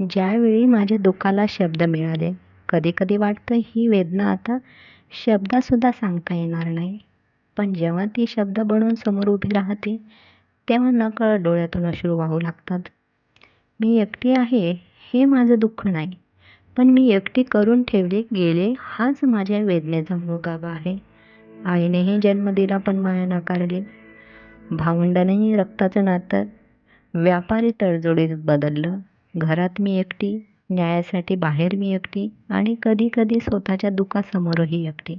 ज्यावेळी माझ्या दुःखाला शब्द मिळाले कधी कधी वाटतं ही वेदना आता शब्दातसुद्धा सांगता येणार नाही. पण जेव्हा ती शब्द बनून समोर उभी राहते तेव्हा नकळत डोळ्यातून अश्रू वाहू लागतात. मी एकटी आहे हे माझं दुःख नाही. पण मी एकटी करून ठेवले गेले हाच माझ्या वेदनेचा मुळगाभा आहे. आईनेही जन्म दिला पण माया नाकारली. भावंडानेही रक्ताचं नातं व्यापारी तडजोडीत बदललं. घरात मी एकटी न्यायासाठी बाहेर मी एकटी आणि कधी कधी स्वतःच्या दुःखासमोरही एकटी.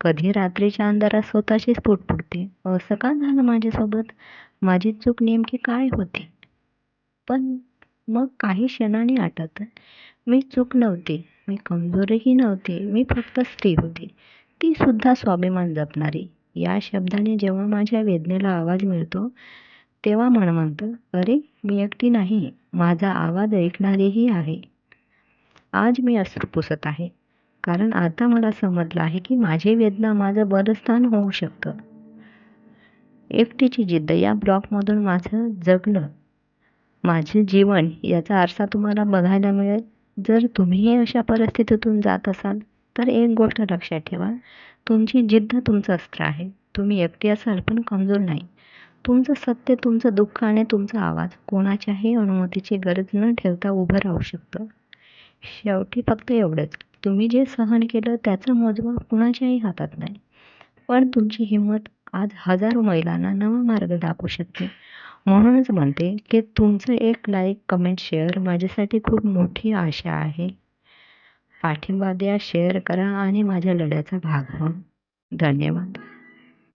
कधी रात्रीच्या अंधारात स्वतःशीच पुटपुटते असं का झालं माझ्यासोबत? माझी चूक नेमकी काय होती? पण मग काही क्षणाने आठवतं. मी चूक नव्हती. मी कमजोरही नव्हती. मी फक्त स्त्री होती. ती सुद्धा स्वाभिमान जपणारी. या शब्दाने जेव्हा माझ्या वेदनेला आवाज मिळतो तेव्हा मन म्हणतं अरे मी एकटी नाही. माझा आवाज ऐकणारीही आहे. आज मी अश्रू पुसत आहे. कारण आता मला समजलं आहे की माझी वेदना माझं बरस्थान होऊ शकतं. एकटीची जिद्द या ब्लॉकमधून माझं जगणं. माझे जीवन याचा आरसा तुम्हाला बघायला मिळेल. जर तुम्हीही अशा परिस्थितीतून जात असाल तर एक गोष्ट लक्षात ठेवा. तुमची जिद्द तुमचं अस्त्र आहे. तुम्ही एकटी असाल पण कमजोर नाही. तुमचं सत्य तुमचं दुःख आणि तुमचा आवाज. कोणाच्याही अनुमतीची गरज न ठेवता उभं राहू शकतं. शेवटी फक्त एवढंच. तुम्ही जे सहन केलं त्याचं मोजमाप कुणाच्याही हातात नाही. पण तुमची हिंमत आज हजारो महिलांना नवा मार्ग दाखवू शकते. म्हणूनच म्हणते की तुमचं एक लाईक कमेंट शेअर माझ्यासाठी खूप मोठी आशा आहे. पाठिंबा द्या शेअर करा आणि माझ्या लढ्याचा भाग व्हा. धन्यवाद.